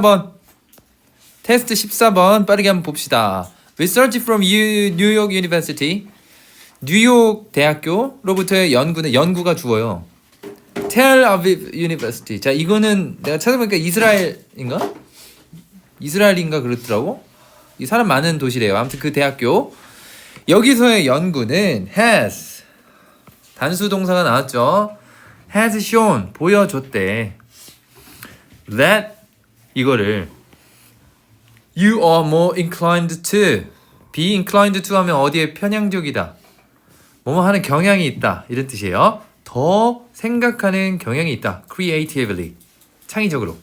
14번 테스트 14번 빠르게 한번 봅시다. Research from New York University 뉴욕 대학교로부터의 연구는 연구가 주어요. Tel Aviv University. 자 이거는 내가 찾아보니까 이스라엘인가? 이스라엘인가 그렇더라고. 이 사람 많은 도시래요. 아무튼 그 대학교 여기서의 연구는 has 단수 동사가 나왔죠. has shown 보여줬대. that 이거를 you are more inclined to be inclined to 하면 어디에 편향적이다. 뭐뭐 하는 경향이 있다. 이런 뜻이에요. 더 생각하는 경향이 있다. creatively. 창의적으로.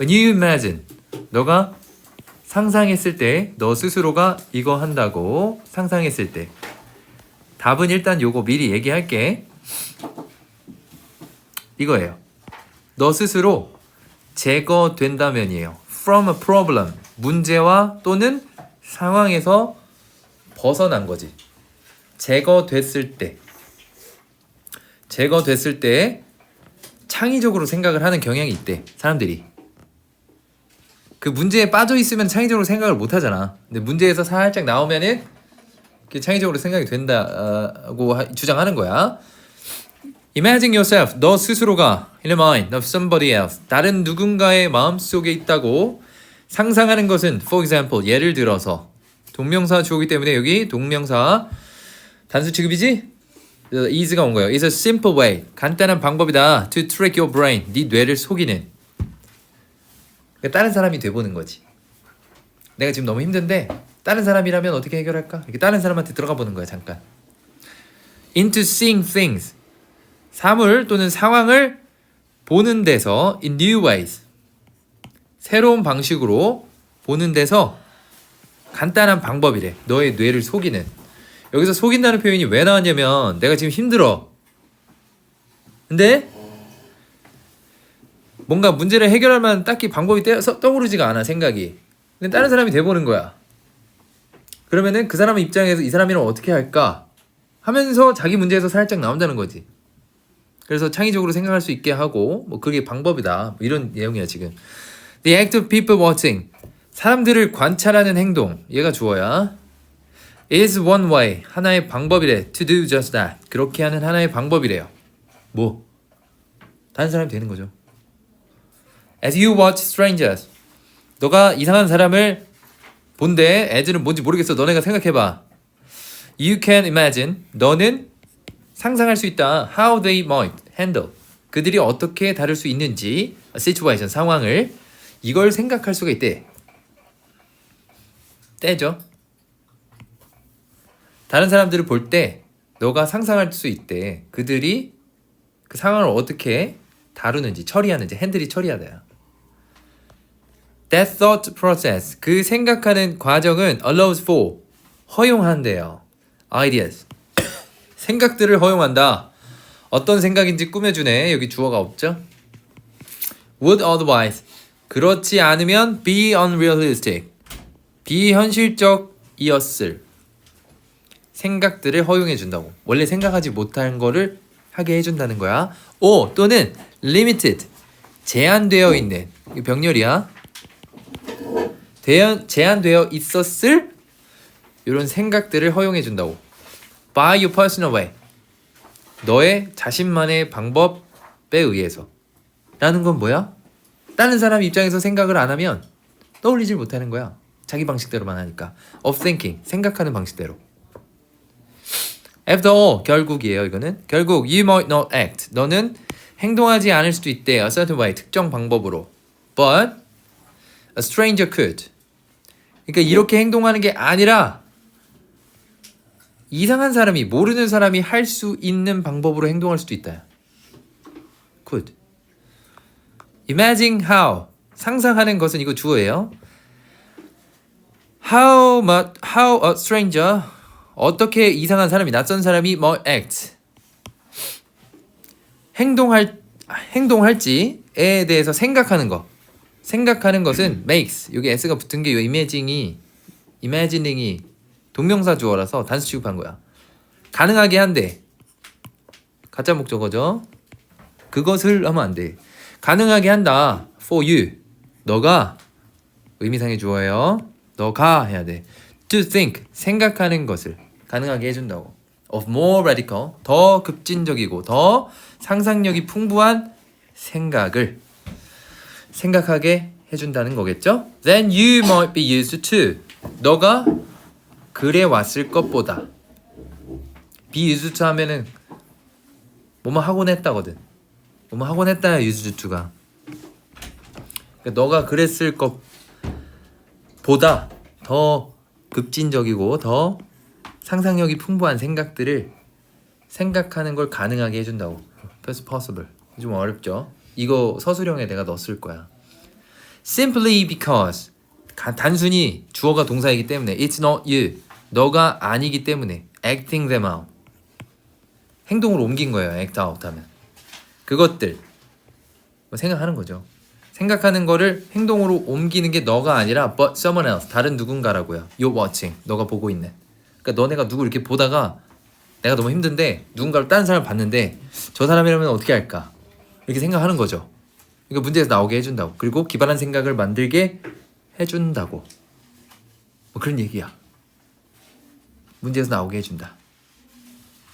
When you imagine. 너가 상상했을 때 너 스스로가 이거 한다고 상상했을 때 답은 일단 요거 미리 얘기할게. 이거예요. 너 스스로 제거된다면이에요. From a problem. 문제와 또는 상황에서 벗어난 거지. 제거됐을 때. 제거됐을 때 창의적으로 생각을 하는 경향이 있대. 사람들이. 그 문제에 빠져 있으면 창의적으로 생각을 못 하잖아. 근데 문제에서 살짝 나오면은 창의적으로 생각이 된다고 하- 주장하는 거야. Imagine yourself, 너 스스로가 in the mind of somebody else, 다른 누군가의 마음 속에 있다고 상상하는 것은, for example, 예를 들어서 동명사 주어기 때문에 여기 동명사 단수 취급이지? is가 온 거예요. It's a simple way, 간단한 방법이다 to trick your brain, 네 뇌를 속이는. 그러니까 다른 사람이 돼보는 거지. 내가 지금 너무 힘든데 다른 사람이라면 어떻게 해결할까? 이렇게 다른 사람한테 들어가 보는 거야 잠깐. Into seeing things. 사물 또는 상황을 보는 데서 in new ways. 새로운 방식으로 보는 데서 간단한 방법이래. 너의 뇌를 속이는. 여기서 속인다는 표현이 왜 나왔냐면 내가 지금 힘들어. 근데 뭔가 문제를 해결할 만한 딱히 방법이 떠오르지가 않아 생각이. 근데 다른 사람이 돼보는 거야. 그러면은 그 사람 입장에서 이 사람이랑 어떻게 할까 하면서 자기 문제에서 살짝 나온다는 거지. 그래서 창의적으로 생각할 수 있게 하고 뭐 그게 방법이다. 뭐 이런 내용이야 지금. The act of people watching. 사람들을 관찰하는 행동. 얘가 주어야. is one way. 하나의 방법이래. to do just that. 그렇게 하는 하나의 방법이래요. 뭐? 다른 사람이 되는 거죠. As you watch strangers. 너가 이상한 사람을 본데 as는 뭔지 모르겠어. 너네가 생각해봐. You can imagine. 너는 상상할 수 있다. How they might handle. 그들이 어떻게 다룰 수 있는지 situation 상황을 이걸 생각할 수가 있대. 때죠. 다른 사람들을 볼 때 너가 상상할 수 있대. 그들이 그 상황을 어떻게 다루는지 처리하는지 핸들이 처리하다야. That thought process 그 생각하는 과정은 allows for 허용한대요. ideas 생각들을 허용한다. 어떤 생각인지 꾸며주네. 여기 주어가 없죠? Would otherwise 그렇지 않으면 be unrealistic 비현실적이었을 생각들을 허용해 준다고. 원래 생각하지 못한 거를 하게 해준다는 거야. 오 또는 limited 제한되어 있는 이 병렬이야. 대한, 제한되어 있었을 이런 생각들을 허용해 준다고. By your personal way. 너의 자신만의 방법에 의해서. 라는 건 뭐야? 다른 사람 입장에서 생각을 안 하면 떠올리질 못하는 거야. 자기 방식대로만 하니까. Of thinking. 생각하는 방식대로. After all, 결국이에요, 이거는. 결국, you might not act. 너는 행동하지 않을 수도 있대. A certain way. 특정 방법으로. But a stranger could. 그러니까 이렇게 행동하는 게 아니라 이상한 사람이 모르는 사람이 할 수 있는 방법으로 행동할 수도 있다. could. Imagine how. 상상하는 것은 이거 주어예요. How much how a stranger 어떻게 이상한 사람이 낯선 사람이 뭐 act 행동할 행동할지에 대해서 생각하는 거. 생각하는 것은 makes 여기 s가 붙은 게이 imagining이 imagining이 동명사 주어라서 단수 취급한 거야. 가능하게 한대. 가짜 목적어죠. 그것을 하면 안 돼. 가능하게 한다. for you. 너가 의미상의 주어예요. 너가 해야 돼. To think 생각하는 것을 가능하게 해준다고. Of more radical 더 급진적이고 더 상상력이 풍부한 생각을 생각하게 해준다는 거겠죠? Then you might be used to 너가 그래 왔을 것보다 used to 하면은 뭐뭐 하곤 했다거든. 뭐뭐 하곤 used to가. 그러니까 너가 그랬을 것보다 더 급진적이고 더 상상력이 풍부한 생각들을 생각하는 걸 가능하게 해준다고. That's possible. 좀 어렵죠? 이거 서술형에 내가 넣었을 거야. Simply because 가- 단순히 주어가 동사이기 때문에 It's not you. 너가 아니기 때문에 acting them out. 행동으로 옮긴 거예요. act out 하면. 그것들 뭐 생각하는 거죠. 생각하는 거를 행동으로 옮기는 게 너가 아니라 but someone else 다른 누군가라고요. You're watching 너가 보고 있는. 그러니까 너네가 누구 이렇게 보다가 내가 너무 힘든데 누군가를 다른 사람을 봤는데 저 사람이라면 어떻게 할까 이렇게 생각하는 거죠. 이거 문제에서 나오게 해준다고. 그리고 기발한 생각을 만들게 해준다고. 뭐 그런 얘기야. 문제에서 나오게 해준다.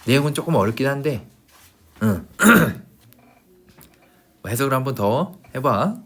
내용은 조금 어렵긴 한데, 응. 뭐 해석을 한번 더 해봐.